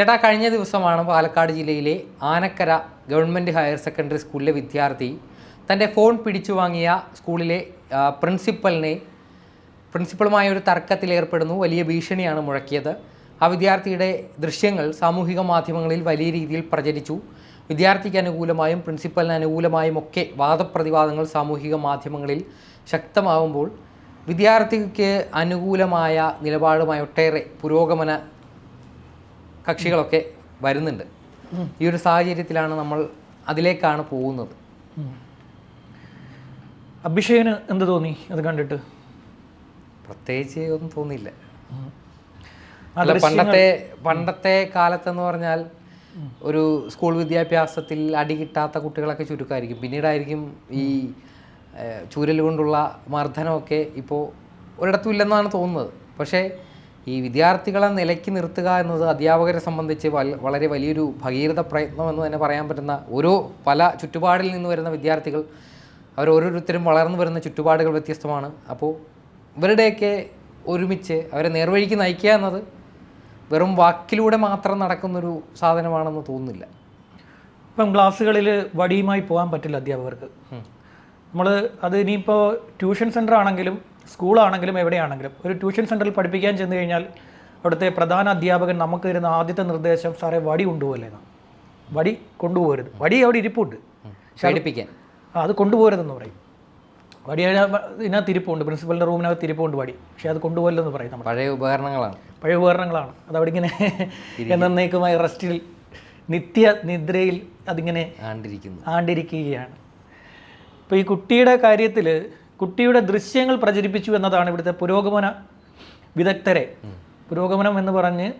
ചേട്ടാ കഴിഞ്ഞ ദിവസമാണ് പാലക്കാട് ജില്ലയിലെ ആനക്കര ഗവൺമെന്റ് ഹയർ സെക്കൻഡറി സ്കൂളിലെ വിദ്യാർത്ഥി തന്റെ ഫോൺ പിടിച്ചു വാങ്ങിയ സ്കൂളിലെ പ്രിൻസിപ്പലിനെ പ്രിൻസിപ്പളുമായ ഒരു തർക്കത്തിലേർപ്പെടുന്നു വലിയ ഭീഷണിയാണ് മുഴക്കിയത്. ആ വിദ്യാർത്ഥിയുടെ ദൃശ്യങ്ങൾ സാമൂഹിക മാധ്യമങ്ങളിൽ വലിയ രീതിയിൽ പ്രചരിച്ചു. വിദ്യാർത്ഥിക്ക് അനുകൂലമായും പ്രിൻസിപ്പലിന് അനുകൂലമായും ഒക്കെ വാദപ്രതിവാദങ്ങൾ സാമൂഹിക മാധ്യമങ്ങളിൽ ശക്തമാവുമ്പോൾ വിദ്യാർത്ഥിക്ക് അനുകൂലമായ നിലപാടുമായി ഒട്ടേറെ പുരോഗമന കക്ഷികളൊക്കെ വരുന്നുണ്ട്. ഈ ഒരു സാഹചര്യത്തിലാണ് നമ്മൾ അതിലേക്കാണ് പോകുന്നത്. അഭിഷേകിന് എന്ത് തോന്നി? അത് കണ്ടിട്ട്. പ്രത്യേകിച്ച് ഒന്നും തോന്നിയില്ല. അല്ല പണ്ടത്തെ പണ്ടത്തെ കാലത്തെന്ന് പറഞ്ഞാൽ ഒരു സ്കൂൾ വിദ്യാഭ്യാസത്തിൽ അടി കിട്ടാത്ത കുട്ടികളൊക്കെ ചുരുക്കമായിരിക്കും. പിന്നീടായിരിക്കും ഈ ചൂരൽ കൊണ്ടുള്ള മർദ്ദനമൊക്കെ ഇപ്പോൾ ഒരിടത്തും ഇല്ലെന്നാണ് തോന്നുന്നത്. പക്ഷേ ഈ വിദ്യാർത്ഥികളെ നിലയ്ക്ക് നിർത്തുക എന്നത് അധ്യാപകരെ സംബന്ധിച്ച് വളരെ വലിയൊരു ഭഗീരഥ പ്രയത്നം എന്ന് തന്നെ പറയാൻ പറ്റുന്ന ഓരോ പല ചുറ്റുപാടിൽ നിന്ന് വരുന്ന വിദ്യാർത്ഥികൾ അവർ ഓരോരുത്തരും വളർന്നു വരുന്ന ചുറ്റുപാടുകൾ വ്യത്യസ്തമാണ്. അപ്പോൾ ഇവരുടെയൊക്കെ ഒരുമിച്ച് അവരെ നേർവഴിക്ക് നയിക്കുക എന്നത് വെറും വാക്കിലൂടെ മാത്രം നടക്കുന്നൊരു സാധനമാണെന്ന് തോന്നുന്നില്ല. ഇപ്പം ക്ലാസ്സുകളിൽ വടിയുമായി പോകാൻ പറ്റില്ല അധ്യാപകർക്ക്. നമ്മൾ അത് ഇനിയിപ്പോൾ ട്യൂഷൻ സെന്റർ ആണെങ്കിലും സ്കൂളാണെങ്കിലും എവിടെയാണെങ്കിലും ഒരു ട്യൂഷൻ സെന്ററിൽ പഠിപ്പിക്കാൻ ചെന്ന് കഴിഞ്ഞാൽ അവിടുത്തെ പ്രധാന അധ്യാപകൻ നമുക്ക് തരുന്ന ആദ്യത്തെ നിർദ്ദേശം സാറേ വടി കൊണ്ടുപോകല്ലേ വടി കൊണ്ടുപോകരുത്. വടി അവിടെ ഇരിപ്പുണ്ട്. പഠിപ്പിക്കാൻ ആ, അത് കൊണ്ടുപോകരുതെന്ന് പറയും. വടി ഇതിനകത്ത് ഇരിപ്പുണ്ട്. പ്രിൻസിപ്പലിന്റെ റൂമിനകത്ത് ഇരിപ്പുണ്ട് വടി. പക്ഷേ അത് കൊണ്ടുപോകല്ലെന്ന് പറയും നമ്മൾ. പഴയ ഉപകരണങ്ങളാണ്. പഴയ ഉപകരണങ്ങളാണ്. അത് അവിടെ ഇങ്ങനെ എന്നേക്കുമായി റെസ്റ്റിൽ നിത്യ നിദ്രയിൽ അതിങ്ങനെ ആണ്ടിരിക്കുന്നു. ആണ്ടിരിക്കുകയാണ്. ഇപ്പോൾ ഈ കുട്ടിയുടെ കാര്യത്തിൽ കുട്ടിയുടെ ദൃശ്യങ്ങൾ പ്രചരിപ്പിച്ചു എന്നതാണ് ഇവിടുത്തെ പുരോഗമന വിദഗ്ധരെ. പുരോഗമനം എന്ന് പറഞ്ഞ്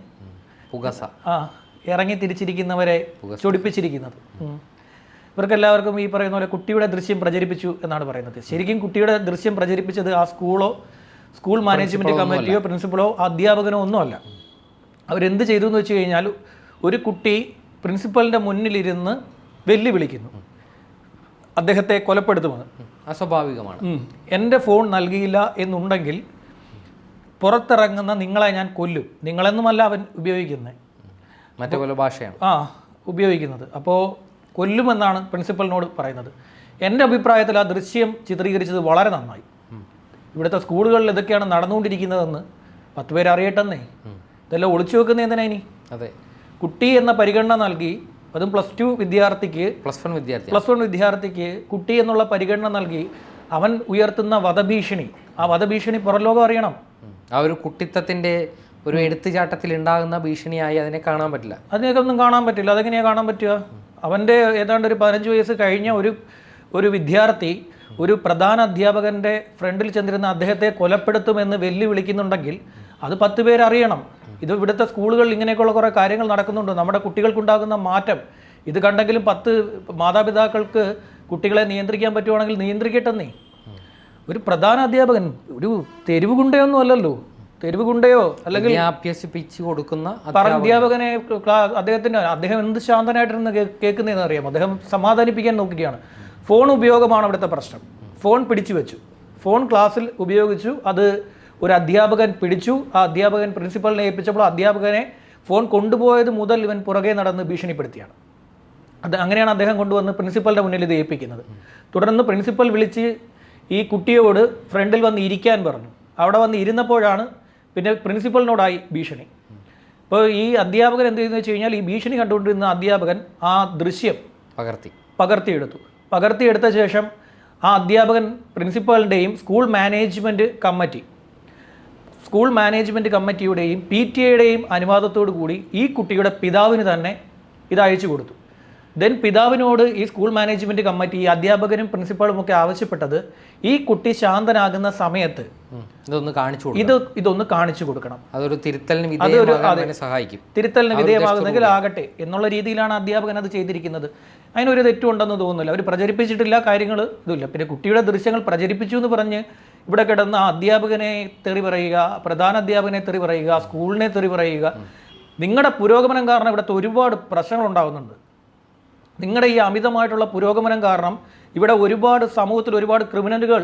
പുകസ. ആ ഇറങ്ങി തിരിച്ചിരിക്കുന്നവരെ ചൊടിപ്പിച്ചിരിക്കുന്നത്. ഇവർക്ക് ഇവർക്കെല്ലാവർക്കും ഈ പറയുന്ന പോലെ കുട്ടിയുടെ ദൃശ്യം പ്രചരിപ്പിച്ചു എന്നാണ് പറയുന്നത്. ശരിക്കും കുട്ടിയുടെ ദൃശ്യം പ്രചരിപ്പിച്ചത് ആ സ്കൂളോ സ്കൂൾ മാനേജ്മെന്റ് കമ്മിറ്റിയോ പ്രിൻസിപ്പളോ അധ്യാപകനോ ഒന്നുമല്ല. അവരെന്ത് ചെയ്തു എന്ന് വെച്ച് കഴിഞ്ഞാൽ ഒരു കുട്ടി പ്രിൻസിപ്പലിന്റെ മുന്നിലിരുന്ന് വെല്ലുവിളിക്കുന്നു. അദ്ദേഹത്തെ കൊലപ്പെടുത്തുമെന്ന്. അസ്വാഭാവികമാണ്. എന്റെ ഫോൺ നൽകിയില്ല എന്നുണ്ടെങ്കിൽ പുറത്തിറങ്ങുന്ന നിങ്ങളെ ഞാൻ കൊല്ലും. നിങ്ങളെന്നുമല്ല അവൻ ഉപയോഗിക്കുന്നത്. മറ്റേ പോലെ ഭാഷയാണ്. ആ ഉപയോഗിക്കുന്നത്. അപ്പോൾ കൊല്ലുമെന്നാണ് പ്രിൻസിപ്പലിനോട് പറയുന്നത്. എന്റെ അഭിപ്രായത്തിൽ ആ ദൃശ്യം ചിത്രീകരിച്ചത് വളരെ നന്നായി. ഇവിടുത്തെ സ്കൂളുകളിൽ ഇതൊക്കെയാണ് നടന്നുകൊണ്ടിരിക്കുന്നതെന്ന് പത്ത് പേര് അറിയട്ടെന്നേ. ഇതെല്ലാം ഒളിച്ചു വെക്കുന്ന എന്തിനാ ഇനി? അതെ. കുട്ടി എന്ന പരിഗണന നൽകി അതും പ്ലസ് ടു വിദ്യാർത്ഥിക്ക് പ്ലസ് വൺ വിദ്യാർത്ഥി പ്ലസ് വൺ വിദ്യാർത്ഥിക്ക് കുട്ടി എന്നുള്ള പരിഗണന നൽകി അവൻ ഉയർത്തുന്ന വധഭീഷണി. ആ വധഭീഷണി പുറലോകം അറിയണം. ആ ഒരു കുട്ടിത്തത്തിന്റെ ഒരു എടുത്തുചാട്ടത്തിൽ ഉണ്ടാകുന്ന ഭീഷണിയായി അതിനെ കാണാൻ പറ്റില്ല. അതിനൊക്കെ ഒന്നും കാണാൻ പറ്റില്ല. അതെങ്ങനെയാണ് കാണാൻ പറ്റുക? അവന്റെ ഏതാണ്ട് ഒരു പതിനഞ്ച് വയസ്സ് കഴിഞ്ഞ ഒരു ഒരു വിദ്യാർത്ഥി ഒരു പ്രധാന അധ്യാപകന്റെ ഫ്രണ്ടിൽ ചെന്നിരുന്ന അദ്ദേഹത്തെ കൊലപ്പെടുത്തുമെന്ന് വെല്ലുവിളിക്കുന്നുണ്ടെങ്കിൽ അത് പത്ത് പേരറിയണം. ഇത് ഇവിടുത്തെ സ്കൂളുകളിൽ ഇങ്ങനെയൊക്കെയുള്ള കുറേ കാര്യങ്ങൾ നടക്കുന്നുണ്ട്. നമ്മുടെ കുട്ടികൾക്കുണ്ടാകുന്ന മാറ്റം. ഇത് കണ്ടെങ്കിലും പത്ത് മാതാപിതാക്കൾക്ക് കുട്ടികളെ നിയന്ത്രിക്കാൻ പറ്റുവാണെങ്കിൽ നിയന്ത്രിക്കട്ടെന്നേ ഒരു പ്രധാന അധ്യാപകൻ ഒരു തെരുവ് ഗുണ്ടയൊന്നും അല്ലല്ലോ. തെരുവ് ഗുണ്ടയോ അല്ലെങ്കിൽ കൊടുക്കുന്ന അധ്യാപകനെ അദ്ദേഹത്തിന് അദ്ദേഹം എന്ത് ശാന്തനായിട്ടിരുന്ന് കേൾക്കുന്നതെന്ന് അറിയാം അദ്ദേഹം സമാധാനിപ്പിക്കാൻ നോക്കുകയാണ്. ഫോൺ ഉപയോഗമാണ് അവിടുത്തെ പ്രശ്നം. ഫോൺ പിടിച്ചു വെച്ചു. ഫോൺ ക്ലാസ്സിൽ ഉപയോഗിച്ചു. അത് ഒരു അധ്യാപകൻ പിടിച്ചു. ആ അധ്യാപകൻ പ്രിൻസിപ്പളിനെ ഏൽപ്പിച്ചപ്പോൾ അധ്യാപകനെ ഫോൺ കൊണ്ടുപോയത് മുതൽ ഇവൻ പുറകെ നടന്ന് ഭീഷണിപ്പെടുത്തിയാണ്. അത് അങ്ങനെയാണ് അദ്ദേഹം കൊണ്ടുവന്ന് പ്രിൻസിപ്പലിന്റെ മുന്നിൽ ഇത് ഏൽപ്പിക്കുന്നത്. തുടർന്ന് പ്രിൻസിപ്പൽ വിളിച്ച് ഈ കുട്ടിയോട് ഫ്രണ്ടിൽ വന്ന് ഇരിക്കാൻ പറഞ്ഞു. അവിടെ വന്ന് ഇരുന്നപ്പോഴാണ് പിന്നെ പ്രിൻസിപ്പലിനോടായി ഭീഷണി. ഇപ്പോൾ ഈ അധ്യാപകൻ എന്ത് ചെയ്യുന്നു വെച്ച് കഴിഞ്ഞാൽ ഈ ഭീഷണി കണ്ടുകൊണ്ടിരുന്ന അധ്യാപകൻ ആ ദൃശ്യം പകർത്തി. പകർത്തിയെടുത്തു. പകർത്തിയെടുത്ത ശേഷം ആ അധ്യാപകൻ പ്രിൻസിപ്പാളിന്റെയും school management committee school management കമ്മിറ്റിയുടെയും P T എയുടെയും അനുവാദത്തോടു കൂടി ഈ കുട്ടിയുടെ പിതാവിന് തന്നെ ഇത് അയച്ചു കൊടുത്തു. ദെൻ പിതാവിനോട് ഈ സ്കൂൾ മാനേജ്മെന്റ് കമ്മിറ്റി ഈ അധ്യാപകനും പ്രിൻസിപ്പാളും ഒക്കെ ആവശ്യപ്പെട്ടത് ഈ കുട്ടി ശാന്തനാകുന്ന സമയത്ത് ഇതൊന്ന് കാണിച്ചു ഇത് ഇതൊന്ന് കാണിച്ചു കൊടുക്കണം. അതൊരു തിരുത്തലിന് സഹായിക്കും. തിരുത്തലിന് വിധേയമാകുന്നെങ്കിൽ ആകട്ടെ എന്നുള്ള രീതിയിലാണ് അധ്യാപകൻ അത് ചെയ്തിരിക്കുന്നത്. അതിനൊരു തെറ്റുണ്ടെന്ന് തോന്നുന്നില്ല. അവർ പ്രചരിപ്പിച്ചിട്ടില്ല കാര്യങ്ങൾ ഇതുമില്ല. പിന്നെ കുട്ടിയുടെ ദൃശ്യങ്ങൾ പ്രചരിപ്പിച്ചു എന്ന് പറഞ്ഞ് ഇവിടെ കിടന്ന അധ്യാപകനെ തെറി പറയുക പ്രധാന അധ്യാപകനെ തെറി പറയുക സ്കൂളിനെ തെറി പറയുക. നിങ്ങളുടെ പുരോഗമനം കാരണം ഇവിടുത്തെ ഒരുപാട് പ്രശ്നങ്ങൾ ഉണ്ടാകുന്നുണ്ട് നിങ്ങളുടെ ഈ അമിതമായിട്ടുള്ള പുരോഗമനം കാരണം ഇവിടെ ഒരുപാട് സമൂഹത്തിൽ ഒരുപാട് ക്രിമിനലുകൾ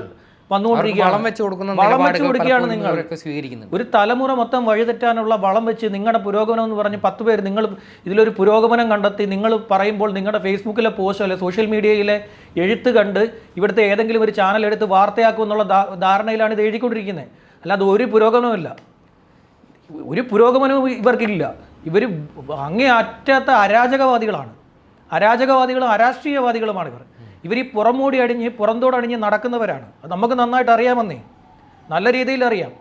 വന്നുകൊണ്ടിരിക്കുകയാണ്. വളം വെച്ച് കൊടുക്കുന്ന വളം വെച്ച് കൊടുക്കുകയാണ് നിങ്ങൾ. സ്വീകരിക്കുന്നത് ഒരു തലമുറ മൊത്തം വഴിതെറ്റാനുള്ള വളം വെച്ച് നിങ്ങളുടെ പുരോഗമനം എന്ന് പറഞ്ഞ് പത്ത് പേര് നിങ്ങൾ ഇതിലൊരു പുരോഗമനം കണ്ടെത്തി നിങ്ങൾ പറയുമ്പോൾ നിങ്ങളുടെ ഫേസ്ബുക്കിലെ പോസ്റ്റോ അല്ലെ സോഷ്യൽ മീഡിയയിലെ എഴുത്ത് കണ്ട് ഇവിടുത്തെ ഏതെങ്കിലും ഒരു ചാനൽ എടുത്ത് വാർത്തയാക്കും എന്നുള്ള ധാരണയിലാണ് ഇത് എഴുതിക്കൊണ്ടിരിക്കുന്നത്. അല്ലാതെ ഒരു പുരോഗമനമില്ല ഒരു പുരോഗമനവും ഇവർക്കില്ല. ഇവർ അങ്ങേ അറ്റാത്ത അരാജകവാദികളാണ്. അരാജകവാദികളും അരാഷ്ട്രീയവാദികളുമാണ് ഇവർ. ഇവർ ഈ പുറമൂടി അടിഞ്ഞ് പുറന്തോടടിഞ്ഞ് നടക്കുന്നവരാണ്. അത് നമുക്ക് നന്നായിട്ട് അറിയാമെന്നേ. നല്ല രീതിയിൽ അറിയാം.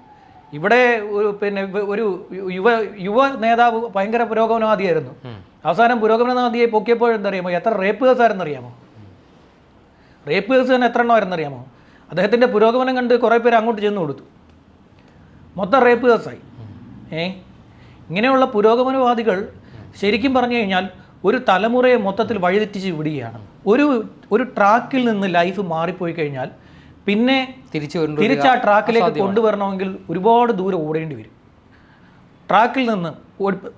ഇവിടെ ഒരു പിന്നെ ഒരു യുവ യുവ നേതാവ് ഭയങ്കര പുരോഗമനവാദിയായിരുന്നു അവസാനം പുരോഗമനവാദിയെ പൊക്കിയപ്പോൾ എന്തറിയാമോ എത്ര റേപ്പ് കേസായിരുന്നറിയാമോ? റേപ്പ് കേസ് തന്നെ എത്ര എണ്ണം അറിയാമോ അദ്ദേഹത്തിന്റെ പുരോഗമനം കണ്ട് കുറേ പേര് അങ്ങോട്ട് ചെന്ന് കൊടുത്തു. മൊത്തം റേപ്പ് കേസായി. ഏ? ഇങ്ങനെയുള്ള പുരോഗമനവാദികൾ ശരിക്കും പറഞ്ഞു കഴിഞ്ഞാൽ ഒരു തലമുറയെ മൊത്തത്തിൽ വഴിതെറ്റിച്ച് വിടുകയാണ്. ഒരു ഒരു ട്രാക്കിൽ നിന്ന് ലൈഫ് മാറിപ്പോയി കഴിഞ്ഞാൽ പിന്നെ തിരിച്ചു തിരിച്ച് ആ ട്രാക്കിലേക്ക് കൊണ്ടുവരണമെങ്കിൽ ഒരുപാട് ദൂരം ഓടേണ്ടി വരും. ട്രാക്കിൽ നിന്ന്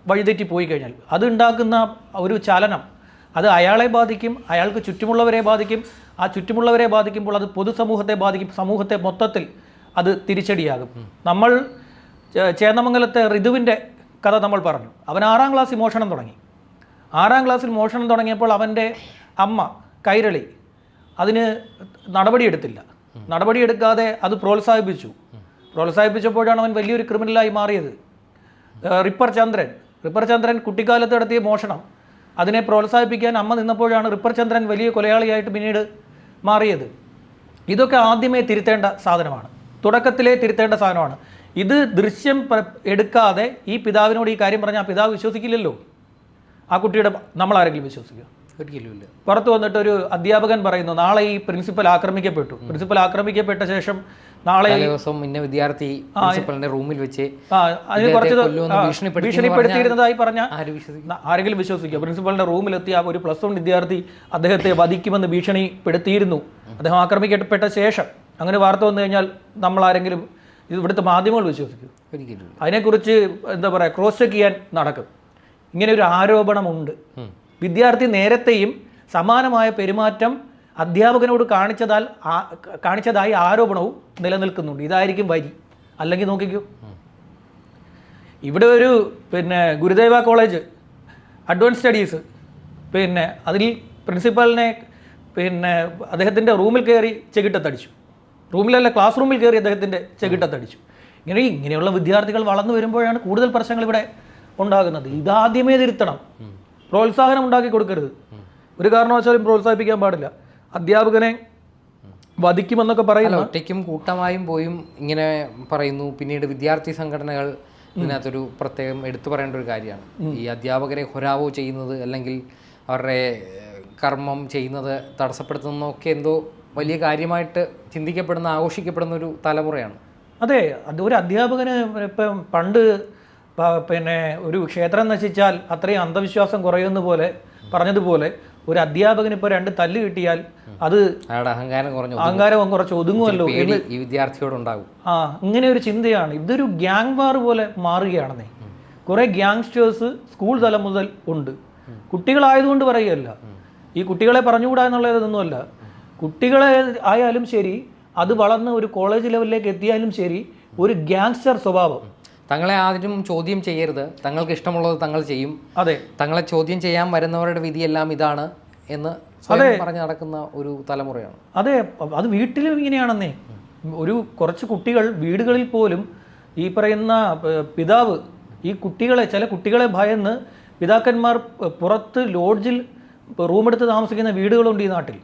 വഴിതെറ്റി പോയി കഴിഞ്ഞാൽ അത് ഉണ്ടാക്കുന്ന ഒരു ചലനം അത് അയാളെ ബാധിക്കും അയാൾക്ക് ചുറ്റുമുള്ളവരെ ബാധിക്കും. ആ ചുറ്റുമുള്ളവരെ ബാധിക്കുമ്പോൾ അത് പൊതുസമൂഹത്തെ ബാധിക്കും സമൂഹത്തെ മൊത്തത്തിൽ അത് തിരിച്ചടിയാകും. നമ്മൾ ചേന്നമംഗലത്തെ ഋതുവിന്റെ കഥ നമ്മൾ പറഞ്ഞു. അവൻ ആറാം ക്ലാസ് മോഷണം തുടങ്ങി. ആറാം ക്ലാസ്സിൽ മോഷണം തുടങ്ങിയപ്പോൾ അവന്റെ അമ്മ കൈരളി അതിന് നടപടിയെടുത്തില്ല. നടപടിയെടുക്കാതെ അത് പ്രോത്സാഹിപ്പിച്ചു. പ്രോത്സാഹിപ്പിച്ചപ്പോഴാണ് അവൻ വലിയൊരു ക്രിമിനലായി മാറിയത്. റിപ്പർ ചന്ദ്രൻ. റിപ്പർ ചന്ദ്രൻ കുട്ടിക്കാലത്ത് നടത്തിയ മോഷണം. അതിനെ പ്രോത്സാഹിപ്പിക്കാൻ അമ്മ നിന്നപ്പോഴാണ് റിപ്പർ ചന്ദ്രൻ വലിയ കൊലയാളിയായിട്ട് പിന്നീട് മാറിയത്. ഇതൊക്കെ ആദ്യമേ തിരുത്തേണ്ട സാധനമാണ്. തുടക്കത്തിലേ തിരുത്തേണ്ട സാധനമാണ്. ഇത് ദൃശ്യം എടുക്കാതെ ഈ പിതാവിനോട് ഈ കാര്യം പറഞ്ഞാൽ ആ പിതാവ് വിശ്വസിക്കില്ലല്ലോ. ആ കുട്ടിയുടെ നമ്മൾ ആരെങ്കിലും വിശ്വസിക്കുക ഒരിക്കലും പുറത്തു വന്നിട്ട് ഒരു അധ്യാപകൻ പറയുന്നു നാളെ ഈ പ്രിൻസിപ്പൽ ആക്രമിക്കപ്പെട്ടു. പ്രിൻസിപ്പൽ ആക്രമിക്കപ്പെട്ട ശേഷം നാളെ ദിവസം ഇന്ന വിദ്യാർത്ഥി പ്രിൻസിപ്പലിന്റെ റൂമിൽ വെച്ച് അതിന് കുറച്ച് ഭീഷണിപ്പെടുത്തിയിരുന്നതായി പറഞ്ഞ ആരെങ്കിലും വിശ്വസിക്കുക പ്രിൻസിപ്പലിന്റെ റൂമിലെത്തിയ ഒരു പ്ലസ് വൺ വിദ്യാർത്ഥി അദ്ദേഹത്തെ വധിക്കുമെന്ന് ഭീഷണിപ്പെടുത്തിയിരുന്നു. അദ്ദേഹം ആക്രമിക്കപ്പെട്ട ശേഷം അങ്ങനെ വാർത്ത വന്നു കഴിഞ്ഞാൽ നമ്മൾ ആരെങ്കിലും ഇവിടുത്തെ മാധ്യമങ്ങൾ വിശ്വസിക്കും. അതിനെക്കുറിച്ച് എന്താ പറയുക ക്രോസ് ചെക്ക് ചെയ്യാൻ നടക്കും. ഇങ്ങനെ ഒരു ആരോപണമുണ്ട് വിദ്യാർത്ഥി നേരത്തെയും സമാനമായ പെരുമാറ്റം അധ്യാപകനോട് കാണിച്ചതാൽ കാണിച്ചതായി ആരോപണവും നിലനിൽക്കുന്നുണ്ട്. ഇതായിരിക്കും വരി. അല്ലെങ്കിൽ നോക്കിക്കൂ. ഇവിടെ ഒരു പിന്നെ ഗുരുദേവ കോളേജ് അഡ്വാൻസ് സ്റ്റഡീസ്. പിന്നെ അതിൽ പ്രിൻസിപ്പലിനെ പിന്നെ അദ്ദേഹത്തിന്റെ റൂമിൽ കയറി ചെകിട്ടത്തടിച്ചു. റൂമിലല്ല ക്ലാസ് റൂമിൽ കയറി അദ്ദേഹത്തിന്റെ ചെകിട്ടത്തടിച്ചു. ഇങ്ങനെ ഇങ്ങനെയുള്ള വിദ്യാർത്ഥികൾ വളർന്നു വരുമ്പോഴാണ് കൂടുതൽ പ്രശ്നങ്ങൾ ഇവിടെ ഉണ്ടാകുന്നത്. ഇതാദ്യമേ തിരുത്തണം. പ്രോത്സാഹനം ഉണ്ടാക്കി കൊടുക്കരുത്. ഒരു കാരണവശാലും പ്രോത്സാഹിപ്പിക്കാൻ പാടില്ല. അധ്യാപകനെ വധിക്കുമെന്നൊക്കെ പറയുന്നു ഒറ്റയ്ക്കും കൂട്ടമായും പോയും ഇങ്ങനെ പറയുന്നു. പിന്നീട് വിദ്യാർത്ഥി സംഘടനകൾ ഇതിനകത്തൊരു പ്രത്യേകം എടുത്തു പറയേണ്ട ഒരു കാര്യമാണ്. ഈ അധ്യാപകരെ ഹൊരാവോ ചെയ്യുന്നത് അല്ലെങ്കിൽ അവരുടെ കർമ്മം ചെയ്യുന്നത് തടസ്സപ്പെടുത്തുന്നൊക്കെ എന്തോ വലിയ കാര്യമായിട്ട് ചിന്തിക്കപ്പെടുന്ന ആഘോഷിക്കപ്പെടുന്ന ഒരു തലമുറയാണ്. അതെ അത് ഒരു അധ്യാപകന് ഇപ്പം പണ്ട് പിന്നെ ഒരു ക്ഷേത്രം നശിച്ചാൽ അത്രയും അന്ധവിശ്വാസം കുറയുന്ന പോലെ പറഞ്ഞതുപോലെ ഒരു അധ്യാപകന് ഇപ്പോൾ രണ്ട് തല്ല് കിട്ടിയാൽ അത് അഹങ്കാരം കുറഞ്ഞു അഹങ്കാരം കുറച്ച് ഒതുങ്ങുമല്ലോ ഈ വിദ്യാർത്ഥിയോടുണ്ടാകും ആ ഇങ്ങനെ ഒരു ചിന്തയാണ്. ഇതൊരു ഗ്യാങ് വാർ പോലെ മാറുകയാണെന്നേ. കുറേ ഗ്യാങ്സ്റ്റേഴ്സ് സ്കൂൾ തലം മുതൽ ഉണ്ട്. കുട്ടികളായതുകൊണ്ട് പറയുകയല്ല. ഈ കുട്ടികളെ പറഞ്ഞുകൂടാ എന്നുള്ളതൊന്നുമല്ല കുട്ടികളെ ആയാലും ശരി അത് വളർന്ന് ഒരു കോളേജ് ലെവലിലേക്ക് എത്തിയാലും ശരി ഒരു ഗ്യാങ്സ്റ്റർ സ്വഭാവം. തങ്ങളെ ആദ്യം ചോദ്യം ചെയ്യരുത്. തങ്ങൾക്ക് ഇഷ്ടമുള്ളത് തങ്ങൾ ചെയ്യും. അതെ. തങ്ങളെ ചോദ്യം ചെയ്യാൻ വരുന്നവരുടെ വിധിയെല്ലാം ഇതാണ് എന്ന് പറഞ്ഞു നടക്കുന്ന ഒരു തലമുറയാണ്. അതെ. അത് വീട്ടിലും ഇങ്ങനെയാണെന്നേ. ഒരു കുറച്ച് കുട്ടികൾ വീടുകളിൽ പോലും ഈ പറയുന്ന പിതാവ് ഈ കുട്ടികളെ ചില കുട്ടികളെ ഭയന്ന് പിതാക്കന്മാർ പുറത്ത് ലോഡ്ജിൽ റൂമെടുത്ത് താമസിക്കുന്ന വീടുകളുണ്ട് ഈ നാട്ടിൽ.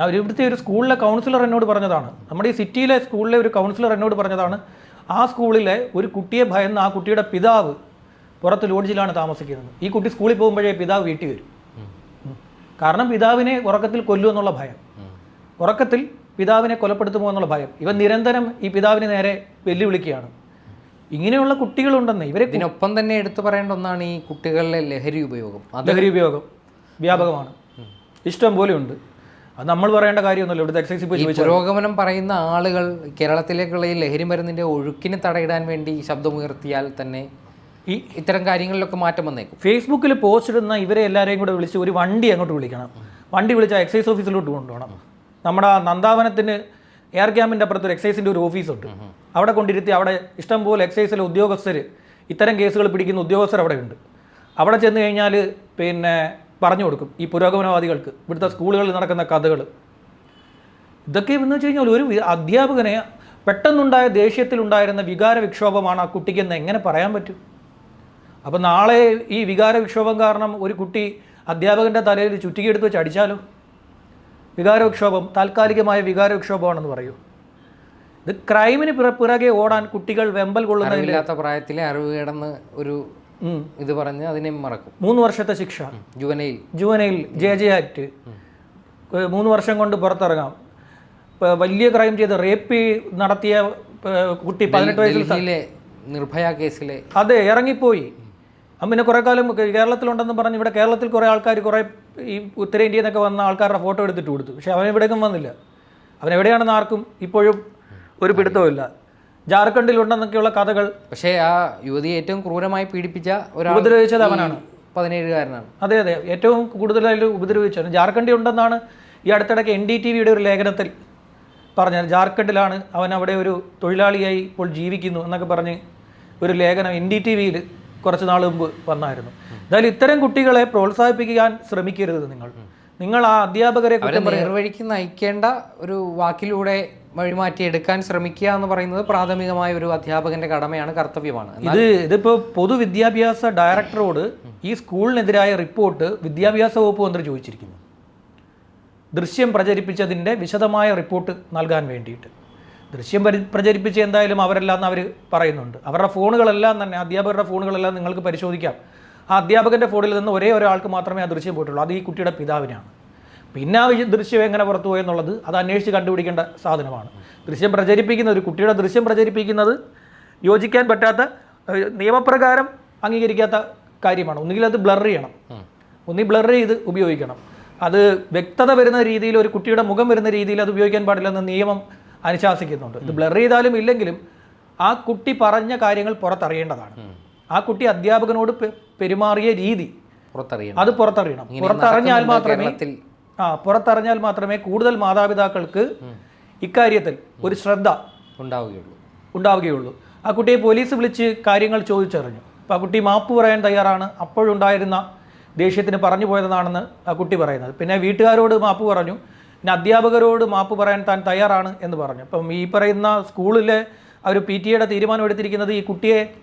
ഇവിടുത്തെ ഒരു സ്കൂളിലെ കൗൺസിലർ എന്നോട് പറഞ്ഞതാണ്. നമ്മുടെ ഈ സിറ്റിയിലെ സ്കൂളിലെ ഒരു കൗൺസിലർ എന്നോട് പറഞ്ഞതാണ്. ആ സ്കൂളിലെ ഒരു കുട്ടിയെ ഭയന്ന് ആ കുട്ടിയുടെ പിതാവ് പുറത്ത് ലോഡ്ജിലാണ് താമസിക്കുന്നത്. ഈ കുട്ടി സ്കൂളിൽ പോകുമ്പോഴേ പിതാവ് വീട്ടിൽ വരും. കാരണം പിതാവിനെ ഉറക്കത്തിൽ കൊല്ലുമെന്നുള്ള ഭയം. ഉറക്കത്തിൽ പിതാവിനെ കൊലപ്പെടുത്തുമോ എന്നുള്ള ഭയം. ഇവൻ നിരന്തരം ഈ പിതാവിനെ നേരെ വെല്ലുവിളിക്കുകയാണ്. ഇങ്ങനെയുള്ള കുട്ടികളുണ്ടെന്ന് ഇവരെ ഇതിനൊപ്പം തന്നെ എടുത്തു പറയേണ്ട ഒന്നാണ് ഈ കുട്ടികളിലെ ലഹരി ഉപയോഗം. ലഹരി ഉപയോഗം വ്യാപകമാണ്. ഇഷ്ടം പോലെ ഉണ്ട്. അത് നമ്മൾ പറയേണ്ട കാര്യമൊന്നുമില്ല. ഇവിടുത്തെ എക്സൈസ് ഇപ്പോൾ ഈ ചോദിച്ചു പുരോഗമനം പറയുന്ന ആളുകൾ കേരളത്തിലേക്കുള്ള ഈ ലഹരി മരുന്നിന്റെ ഒഴുക്കിന് തടയിടാൻ വേണ്ടി ശബ്ദമുയർത്തിയാൽ തന്നെ ഈ ഇത്തരം കാര്യങ്ങളിലൊക്കെ മാറ്റം വന്നേക്കും. ഫേസ്ബുക്കിൽ പോസ്റ്റ് ഇടുന്ന ഇവരെ എല്ലാവരെയും കൂടെ വിളിച്ച് ഒരു വണ്ടി അങ്ങോട്ട് വിളിക്കണം. വണ്ടി വിളിച്ചാൽ എക്സൈസ് ഓഫീസിലോട്ട് കൊണ്ടുപോകണം. നമ്മുടെ ആ നന്ദാവനത്തിന് എയർ ക്യാമ്പിന്റെ അപ്പുറത്ത് ഒരു എക്സൈസിന്റെ ഒരു ഓഫീസുണ്ട് അവിടെ കൊണ്ടിരുത്തി അവിടെ ഇഷ്ടംപോലെ എക്സൈസിലെ ഉദ്യോഗസ്ഥർ ഇത്തരം കേസുകൾ പിടിക്കുന്ന ഉദ്യോഗസ്ഥർ അവിടെ ഉണ്ട് അവിടെ ചെന്ന് കഴിഞ്ഞാൽ പിന്നെ പറഞ്ഞു കൊടുക്കും ഈ പുരോഗമനവാദികൾക്ക് ഇവിടുത്തെ സ്കൂളുകളിൽ നടക്കുന്ന കഥകൾ. ഇതൊക്കെ എന്ന് വെച്ച് കഴിഞ്ഞാൽ ഒരു അധ്യാപകനെ പെട്ടെന്നുണ്ടായ ദേഷ്യത്തിലുണ്ടായിരുന്ന വികാര വിക്ഷോഭമാണ് ആ കുട്ടിക്കെന്ന് എങ്ങനെ പറയാൻ പറ്റും? അപ്പം നാളെ ഈ വികാര വിക്ഷോഭം കാരണം ഒരു കുട്ടി അധ്യാപകന്റെ തലയിൽ ചുറ്റിക്കെടുത്ത് വെച്ച് അടിച്ചാലോ? വികാരവിക്ഷോഭം താൽക്കാലികമായ വികാര വിക്ഷോഭമാണെന്ന് പറയൂ. ഇത് ക്രൈമിന് പിറ പിറകെ ഓടാൻ കുട്ടികൾ വെമ്പൽ കൊള്ളുന്ന അറിവില്ലാത്ത പ്രായത്തിലെ അറിവ് കിടന്ന് ഒരു. ഇത് പറഞ്ഞ് അതിനെ മറക്കും. മൂന്ന് വർഷത്തെ ശിക്ഷ. Juvenile juvenile J J act. മൂന്ന് വർഷം കൊണ്ട് പുറത്തിറങ്ങാം. വലിയ ക്രൈം ചെയ്ത് റേപ്പ് നടത്തിയ കുട്ടി പതിനെട്ട് വയസ്സിൽ നിർഭയ കേസിലെ അതെ ഇറങ്ങിപ്പോയി. പിന്നെ കുറേ കാലം കേരളത്തിലുണ്ടെന്ന് പറഞ്ഞ് ഇവിടെ കേരളത്തിൽ കുറേ ആൾക്കാർ കുറേ ഈ ഉത്തരേന്ത്യയിൽ നിന്നൊക്കെ വന്ന ആൾക്കാരുടെ ഫോട്ടോ എടുത്തിട്ട് കൊടുത്തു. പക്ഷെ അവൻ ഇവിടേക്കും വന്നില്ല. അവൻ എവിടെയാണെന്ന് ആർക്കും ഇപ്പോഴും ഒരു ജാർഖണ്ഡിലുണ്ടെന്നൊക്കെയുള്ള കഥകൾ. പക്ഷേ ആ യുവതി ഏറ്റവും ക്രൂരമായി പീഡിപ്പിച്ച ഒരാൾ ഉപദ്രവിച്ചത് അവനാണ്. പതിനേഴുകാരനാണ്. അതെ അതെ. ഏറ്റവും കൂടുതലായിട്ട് ഉപദ്രവിച്ചത് ജാർഖണ്ഡി ഉണ്ടെന്നാണ് ഈ അടുത്തിടയ്ക്ക് എൻ ഡി ടി വിയുടെ ഒരു ലേഖനത്തിൽ പറഞ്ഞത്. ജാർഖണ്ഡിലാണ് അവൻ അവിടെ ഒരു തൊഴിലാളിയായി ഇപ്പോൾ ജീവിക്കുന്നു എന്നൊക്കെ പറഞ്ഞ് ഒരു ലേഖനം എൻ ഡി ടി വിയിൽ കുറച്ച് നാൾ മുമ്പ് വന്നായിരുന്നു. എന്തായാലും ഇത്തരം കുട്ടികളെ പ്രോത്സാഹിപ്പിക്കാൻ ശ്രമിക്കരുത് നിങ്ങൾ. നിങ്ങൾ ആ അധ്യാപകരെ നേർവഴിക്ക് നയിക്കേണ്ട ഒരു വാക്കിലൂടെ വഴിമാറ്റിയെടുക്കാൻ ശ്രമിക്കുക എന്ന് പറയുന്നത് പ്രാഥമികമായ ഒരു അധ്യാപകന്റെ കടമയാണ് കർത്തവ്യമാണ്. ഇത് ഇതിപ്പോൾ പൊതുവിദ്യാഭ്യാസ ഡയറക്ടറോട് ഈ സ്കൂളിനെതിരായ റിപ്പോർട്ട് വിദ്യാഭ്യാസ വകുപ്പ് മന്ത്രി ചോദിച്ചിരിക്കുന്നു. ദൃശ്യം പ്രചരിപ്പിച്ചതിന്റെ വിശദമായ റിപ്പോർട്ട് നൽകാൻ വേണ്ടിയിട്ട്. ദൃശ്യം പരി പ്രചരിപ്പിച്ച് എന്തായാലും അവരെല്ലാം എന്ന് അവർ പറയുന്നുണ്ട്. അവരുടെ ഫോണുകളെല്ലാം തന്നെ അധ്യാപകരുടെ ഫോണുകളെല്ലാം നിങ്ങൾക്ക് പരിശോധിക്കാം. ആ അധ്യാപകന്റെ ഫോണിൽ നിന്ന് ഒരേ ഒരാൾക്ക് മാത്രമേ ആ ദൃശ്യം പോയിട്ടുള്ളൂ. അത് ഈ കുട്ടിയുടെ പിതാവിനാണ്. പിന്നെ ആ ദൃശ്യം എങ്ങനെ പുറത്തു പോയി എന്നുള്ളത് അത് അന്വേഷിച്ച് കണ്ടുപിടിക്കേണ്ട സാധനമാണ്. ദൃശ്യം പ്രചരിപ്പിക്കുന്ന ഒരു കുട്ടിയുടെ ദൃശ്യം പ്രചരിപ്പിക്കുന്നത് യോജിക്കാൻ പറ്റാത്ത നിയമപ്രകാരം അംഗീകരിക്കാത്ത കാര്യമാണ്. ഒന്നുകിൽ അത് ബ്ലർ ചെയ്യണം. ഒന്നി ബ്ലർ ചെയ്ത് ഉപയോഗിക്കണം. അത് വ്യക്തത വരുന്ന രീതിയിൽ ഒരു കുട്ടിയുടെ മുഖം വരുന്ന രീതിയിൽ അത് ഉപയോഗിക്കാൻ പാടില്ലെന്ന് നിയമം അനുശാസിക്കുന്നുണ്ട്. ഇത് ബ്ലർ ചെയ്താലും ഇല്ലെങ്കിലും ആ കുട്ടി പറഞ്ഞ കാര്യങ്ങൾ പുറത്തറിയേണ്ടതാണ്. ആ കുട്ടി അധ്യാപകനോട് പെരുമാറിയ രീതി പുറത്തറിയണം. അത് പുറത്തറിയണം. പുറത്തറിഞ്ഞാൽ മാത്രമേ ആ പുറത്തറിഞ്ഞാൽ മാത്രമേ കൂടുതൽ മാതാപിതാക്കൾക്ക് ഇക്കാര്യത്തിൽ ഒരു ശ്രദ്ധ ഉണ്ടാവുകയുള്ളൂ. ഉണ്ടാവുകയുള്ളൂ. ആ കുട്ടിയെ പോലീസ് വിളിച്ച് കാര്യങ്ങൾ ചോദിച്ചറിഞ്ഞു. അപ്പോൾ ആ കുട്ടി മാപ്പ് പറയാൻ തയ്യാറാണ്. അപ്പോഴുണ്ടായിരുന്ന ദേഷ്യത്തിന് പറഞ്ഞു പോയതെന്നാണെന്ന് ആ കുട്ടി പറയുന്നത്. പിന്നെ വീട്ടുകാരോട് മാപ്പ് പറഞ്ഞു. പിന്നെ അധ്യാപകരോട് മാപ്പ് പറയാൻ താൻ തയ്യാറാണ് എന്ന് പറഞ്ഞു. അപ്പം ഈ പറയുന്ന സ്കൂളിലെ ആ ഒരു പി ടി എയുടെ തീരുമാനം എടുത്തിരിക്കുന്നത് ഈ കുട്ടിയെ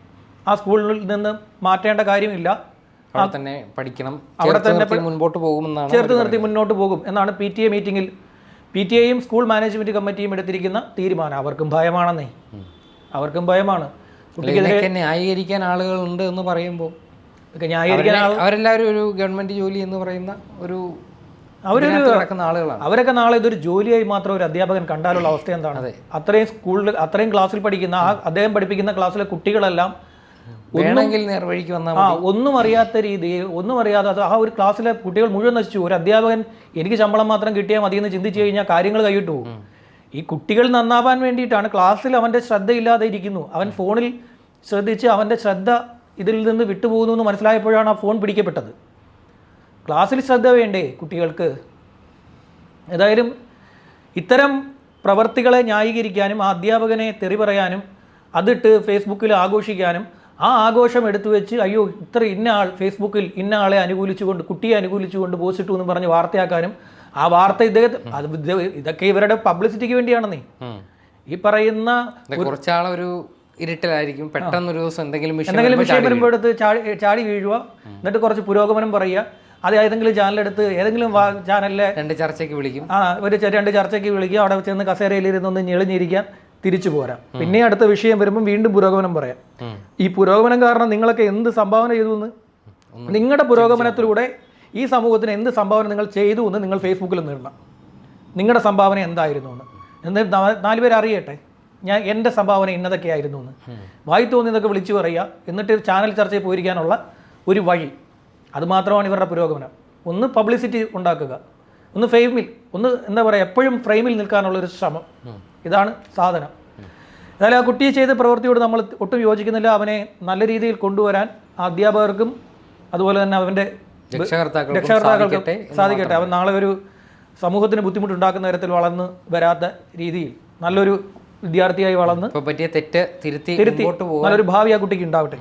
ആ സ്കൂളിൽ നിന്ന് മാറ്റേണ്ട കാര്യമില്ല. അവിടെ തന്നെ പഠിക്കണം. അവിടെ തന്നെ മുൻപോട്ട് പോകുമെന്നാണ് ചേർത്ത് നിർത്തി മുന്നോട്ട് പോകും എന്നാണ് പി ടി എ മീറ്റിംഗിൽ പി ടി എയും സ്കൂൾ മാനേജ്മെന്റ് കമ്മിറ്റിയും എടുത്തിരിക്കുന്ന തീരുമാനം. അവർക്കും ഭയമാണെന്നേ. അവർക്കും ഭയമാണ്. കുട്ടിക്കെതിരെ ന്യായീകരിക്കാൻ ആളുകളുണ്ട് എന്ന് പറയുമ്പോൾ ന്യായീകരിക്കാൻ അവരെല്ലാവരും ഒരു ഗവൺമെന്റ് ജോലി എന്ന് പറയുന്ന ഒരു അവരൊരു നടക്കുന്ന ആളുകളാണ്. അവരൊക്കെ നാളെ ഇതൊരു ജോലിയായി മാത്രം ഒരു അധ്യാപകൻ കണ്ടാലുള്ള അവസ്ഥ എന്താണ്? അത്രയും സ്കൂളിൽ അത്രയും ക്ലാസ്സിൽ പഠിക്കുന്ന ആ അദ്ദേഹം പഠിപ്പിക്കുന്ന ക്ലാസ്സിലെ കുട്ടികളെല്ലാം വേണമെങ്കിൽ നേർവഴിക്ക് വന്നാൽ ആ ഒന്നും അറിയാത്ത രീതിയിൽ ഒന്നും അറിയാതെ അത് ആ ഒരു ക്ലാസ്സിലെ കുട്ടികൾ മുഴുവൻ നശിച്ചു. ഒരു അധ്യാപകൻ എനിക്ക് ശമ്പളം മാത്രം കിട്ടിയാൽ മതി എന്ന് ചിന്തിച്ചു കഴിഞ്ഞാൽ കാര്യങ്ങൾ കൈവിട്ടു പോകും. ഈ കുട്ടികൾ നന്നാവാൻ വേണ്ടിയിട്ടാണ് ക്ലാസ്സിൽ അവന്റെ ശ്രദ്ധയില്ലാതെ ഇരിക്കുന്നു. അവൻ ഫോണിൽ ശ്രദ്ധിച്ച് അവന്റെ ശ്രദ്ധ ഇതിൽ നിന്ന് വിട്ടുപോകുന്നു എന്ന് മനസ്സിലായപ്പോഴാണ് ആ ഫോൺ പിടിക്കപ്പെട്ടത്. ക്ലാസ്സിൽ ശ്രദ്ധ വേണ്ടേ കുട്ടികൾക്ക്? ഏതായാലും ഇത്തരം പ്രവർത്തികളെ ന്യായീകരിക്കാനും ആ അധ്യാപകനെ തെറി പറയാനും അതിട്ട് ഫേസ്ബുക്കിൽ ആഘോഷിക്കാനും ആ ആഘോഷം എടുത്തു വെച്ച് അയ്യോ ഇത്ര ഇന്ന ആൾ ഫേസ്ബുക്കിൽ ഇന്ന ആളെ അനുകൂലിച്ചുകൊണ്ട് കുട്ടിയെ അനുകൂലിച്ചുകൊണ്ട് പോസ്റ്റ് ഇട്ടു എന്ന് പറഞ്ഞ് വാർത്തയാക്കാനും ആ വാർത്ത ഇദ്ദേഹത്തെ അത് ഇതൊക്കെ ഇവരുടെ പബ്ലിസിറ്റിക്ക് വേണ്ടിയാണെന്നേ. ഈ പറയുന്ന കുറച്ചാളെ ഒരു ഇരുട്ടിലായിരിക്കും. പെട്ടെന്നൊരു ദിവസം എന്തെങ്കിലും എന്തെങ്കിലും വിഷയം വരുമ്പോൾ എടുത്ത് ചാടി ചാടി വീഴുക എന്നിട്ട് കുറച്ച് പുരോഗമനം പറയുക. അത് ഏതെങ്കിലും ചാനലെടുത്ത് ഏതെങ്കിലും ചാനലിലെ രണ്ട് ചർച്ചയ്ക്ക് വിളിക്കും. ആ ഒരു രണ്ട് ചർച്ചയ്ക്ക് വിളിക്കുക. അവിടെ ചെന്ന് കസേരയിലിരുന്ന് ഒന്ന് ഞെളിഞ്ഞിരിക്കാൻ തിരിച്ചു പോരാം. പിന്നെ അടുത്ത വിഷയം വരുമ്പോൾ വീണ്ടും പുരോഗമനം പറയാം. ഈ പുരോഗമനം കാരണം നിങ്ങളൊക്കെ എന്ത് സംഭാവന ചെയ്തു എന്ന്? നിങ്ങളുടെ പുരോഗമനത്തിലൂടെ ഈ സമൂഹത്തിന് എന്ത് സംഭാവന നിങ്ങൾ ചെയ്തു എന്ന് നിങ്ങൾ ഫേസ്ബുക്കിൽ നേടണം നിങ്ങളുടെ സംഭാവന എന്തായിരുന്നു എന്ന്. എന്നിട്ട് നാലുപേർ അറിയട്ടെ. ഞാൻ എന്റെ സംഭാവന ഇന്നതൊക്കെയായിരുന്നു എന്ന്. വായി തോന്നിയതൊക്കെ വിളിച്ചു പറയുക. എന്നിട്ട് ചാനൽ ചർച്ചയിൽ പോയിരിക്കാനുള്ള ഒരു വഴി. അതുമാത്രമാണ് ഇവരുടെ പുരോഗമനം. ഒന്ന് പബ്ലിസിറ്റി ഉണ്ടാക്കുക. ഒന്ന് ഫെയിമിൽ ഒന്ന് എന്താ പറയുക എപ്പോഴും ഫ്രെയിമിൽ നിൽക്കാനുള്ള ഒരു ശ്രമം. ഇതാണ് സാധനം. എന്നാലും ആ കുട്ടിയെ ചെയ്ത പ്രവൃത്തിയോട് നമ്മൾ ഒട്ടും യോജിക്കുന്നില്ല. അവനെ നല്ല രീതിയിൽ കൊണ്ടുവരാൻ ആ അധ്യാപകർക്കും അതുപോലെ തന്നെ അവന്റെ രക്ഷകർത്താക്കൾക്കും സാധിക്കട്ടെ അവൻ നാളെ ഒരു സമൂഹത്തിന് ബുദ്ധിമുട്ടുണ്ടാക്കുന്ന തരത്തിൽ വളർന്ന് വരാത്ത രീതിയിൽ നല്ലൊരു വിദ്യാർത്ഥിയായി വളർന്ന് പറ്റിയ തെറ്റ് തിരുത്തി നല്ലൊരു ഭാവി ആ കുട്ടിക്ക് ഉണ്ടാവട്ടെ.